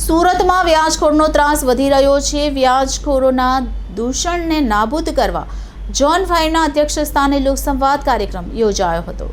સુરતમાં વ્યાજખોરનો ત્રાસ વધી રહ્યો છે. વ્યાજખોરોના દૂષણને નાબૂદ કરવા જોન ફાઈના અધ્યક્ષ સ્થાને લોકસંવાદ કાર્યક્રમ યોજાયો હતો.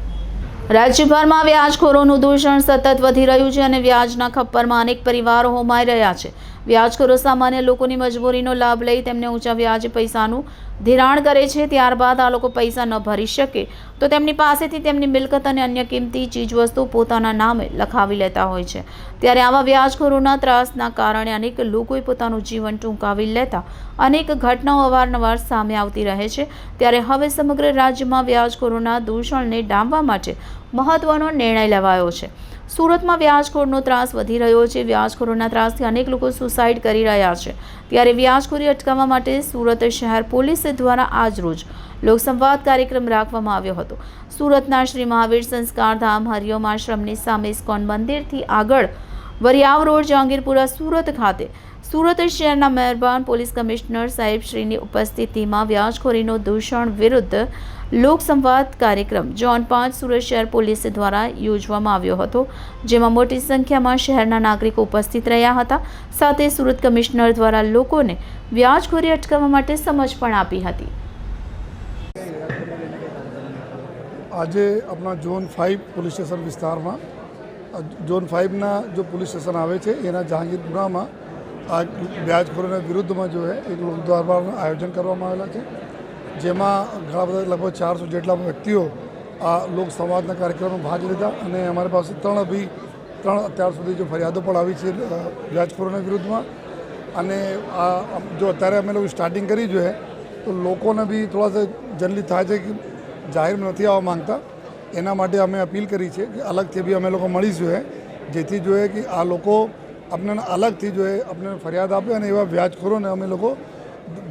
રાજ્યભરમાં વ્યાજખોરોનું દૂષણ સતત વધી રહ્યું છે અને વ્યાજના ખપ્પરમાં અનેક પરિવારો હોમાઈ રહ્યા છે. વ્યાજખોરો સામાન્ય લોકોની મજબૂરીનો લાભ લઈ તેમને ઊંચા વ્યાજ પૈસાનું ધિરાણ કરે છે, ત્યારબાદ આ લોકો પૈસા ન ભરી શકે. તો તેમની પાસેથી તેમની મિલકત અને અન્ય કિંમતી ચીજવસ્તુ પોતાના નામે લખાવી લેતા હોય છે. ત્યારે આવા વ્યાજખોરોના ત્રાસના કારણે અનેક લોકોએ પોતાનું જીવન ટૂંકાવી લેતા અનેક ઘટનાઓ અવારનવાર સામે આવતી રહે છે. ત્યારે હવે સમગ્ર રાજ્યમાં વ્યાજખોરોના દૂષણને ડામવા માટે મહત્વનો નિર્ણય લેવાયો છે. સુરતમાં વ્યાજખોરનો ત્રાસ વધી રહ્યો છે. વ્યાજખોરોના ત્રાસથી અનેક લોકો સુસાઇડ કરી રહ્યા છે. ત્યારે વ્યાજખોરી અટકાવવા માટે સુરત શહેર પોલીસ દ્વારા આજરોજ લોકસંવાદ કાર્યક્રમ રાખવામાં આવ્યો હતો. સુરતના શ્રી મહાવીર સંસ્કાર ધામ, હરિઓમ આશ્રમની સામે ઇસ્કોન મંદિરથી આગળ વરિયાવ રોડ, જહાંગીરપુરા સુરત ખાતે સુરત શહેરના મહેરબાન પોલીસ કમિશનર સાહેબ શ્રીની ઉપસ્થિતિમાં વ્યાજખોરીનો દૂષણ વિરુદ્ધ લોકસંવાદ કાર્યક્રમ જોન પાંચ સુરત શહેર પોલીસ દ્વારા યોજવામાં આવ્યો હતો, જેમાં મોટી સંખ્યામાં શહેરના નાગરિકો ઉપસ્થિત રહ્યા હતા. સાથે સુરત કમિશનર દ્વારા લોકોને વ્યાજખોરી અટકાવવા માટે સમજ પણ આપી હતી. આજે આપણા ઝોન ફાઇવ પોલીસ સ્ટેશન વિસ્તારમાં, ઝોન ફાઇવના જો પોલીસ સ્ટેશન આવે છે, એના જહાંગીરપુરામાં આ વ્યાજખોરોના વિરુદ્ધમાં જો છે એક લોક દરબારનું આયોજન કરવામાં આવેલા છે, જેમાં ઘણા બધા લગભગ ચારસો જેટલા વ્યક્તિઓ આ લોક સંવાદના કાર્યક્રમમાં ભાગ લીધા અને અમારી પાસે ત્રણ બી ત્રણ અત્યાર સુધી જો ફરિયાદો પણ આવી છે વ્યાજખોરોના વિરુદ્ધમાં. અને આ જો અત્યારે અમે લોકો સ્ટાર્ટિંગ કરી જોઈએ તો લોકોને બી થોડા જલ્દી થાય છે કે જાહેરમાં નથી આવવા માંગતા. એના માટે અમે અપીલ કરી છે કે અલગથી બી અમે લોકો મળીશું જેથી જોઈએ કે આ લોકો આપણને અલગથી જોઈએ આપણને ફરિયાદ આપે અને એવા વ્યાજખોરોને અમે લોકો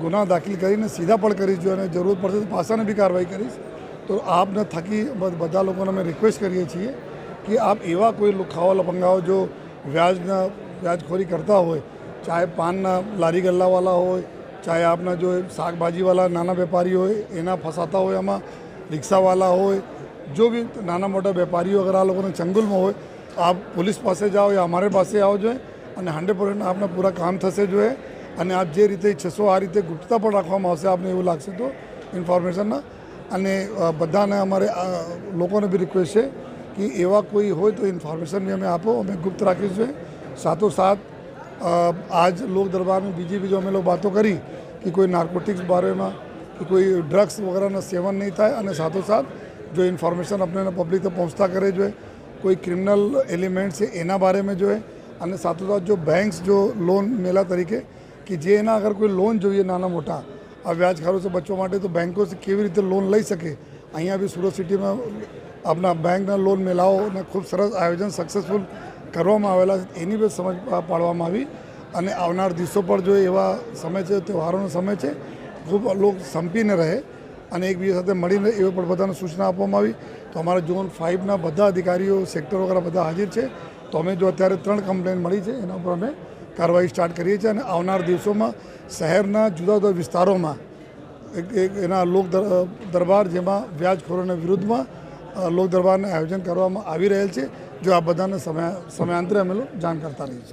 ગુના દાખલ કરીને સીધા પણ કરીશું અને જરૂર પડશે તો પાસાને બી કાર્યવાહી કરીશ. તો આપને થકી બધા લોકોને અમે રિક્વેસ્ટ કરીએ છીએ કે આપ એવા કોઈ ખાવા લપંગાઓ જો વ્યાજના, વ્યાજખોરી કરતા હોય, ચાહે પાનના લારી ગલ્લાવાળા હોય, ચાહે આપના જો શાકભાજીવાળા નાના વેપારી હોય, એના ફસાતા હોય એમાં રિક્ષાવાળા હોય, જો બી નાના મોટા વેપારીઓ અગર આ લોકોને ચંગુલમાં હોય આપ પોલીસ પાસે જાઓ યા અમારે પાસે આવો જોઈએ અને હંડ્રેડ પર્સન્ટ આપના પૂરા કામ થશે જોઈએ અને આપ જે રીતે છસો આ રીતે ગુપ્તતા પણ રાખવામાં આવશે આપને એવું લાગશે તો ઇન્ફોર્મેશનના. અને બધાને અમારે લોકોને બી રિક્વેસ્ટ છે કે એવા કોઈ હોય તો ઇન્ફોર્મેશન બી અમે આપો, અમે ગુપ્ત રાખીશું સાથોસાથ આજ લોક દરબારમાં બીજી બીજો અમે લોકો વાતો કરી કે કોઈ નાર્કોટિક્સ બારેમાં કે કોઈ ડ્રગ્સ વગેરેનું સેવન નહીં થાય અને સાથોસાથ જો ઇન્ફોર્મેશન આપણે પબ્લિક તો પહોંચતા કરે જોઈએ કોઈ ક્રિમિનલ એલિમેન્ટ છે, એના બારેમાં જોઈએ અને સાથોસાથ જો બેંક્સ જો લોન મેલા તરીકે, કે જે એના અગર કોઈ લોન જોઈએ નાના મોટા, આ વ્યાજ ખારોથી બચવા માટે, તો બેંકો કેવી રીતે લોન લઈ શકે? અહીંયા બી સુરત સિટીમાં આપણા બેંકના લોન મેળાઓને ખૂબ સરસ આયોજન સક્સેસફુલ કરવામાં આવેલા છે. એની બી સમજ પાડવામાં આવી. અને આવનાર દિવસો પર જો એવા સમય છે, તહેવારોનો સમય છે, ખૂબ લોક સંપીને રહે. અને એકબીજા સાથે મળીને એવી પણ બધાને સૂચના આપવામાં આવી. તો અમારા ઝોન ફાઇવના બધા અધિકારીઓ, સેક્ટર વગેરે બધા હાજર છે. તો અમે જો અત્યારે ત્રણ કમ્પ્લેન મળી છે, એના ઉપર અમે કાર્યવાહી સ્ટાર્ટ કરીએ છીએ અને આવનાર દિવસોમાં શહેરના જુદા જુદા વિસ્તારોમાં એક એના લોક દર- દરબાર જેમાં વ્યાજખોરોના વિરુદ્ધમાં લોક દરબારનું આયોજન કરવામાં આવી રહેલ છે. જો આ બધાને સમય, સમયાંતરે અમે જાણ કરતા રહીએ છીએ.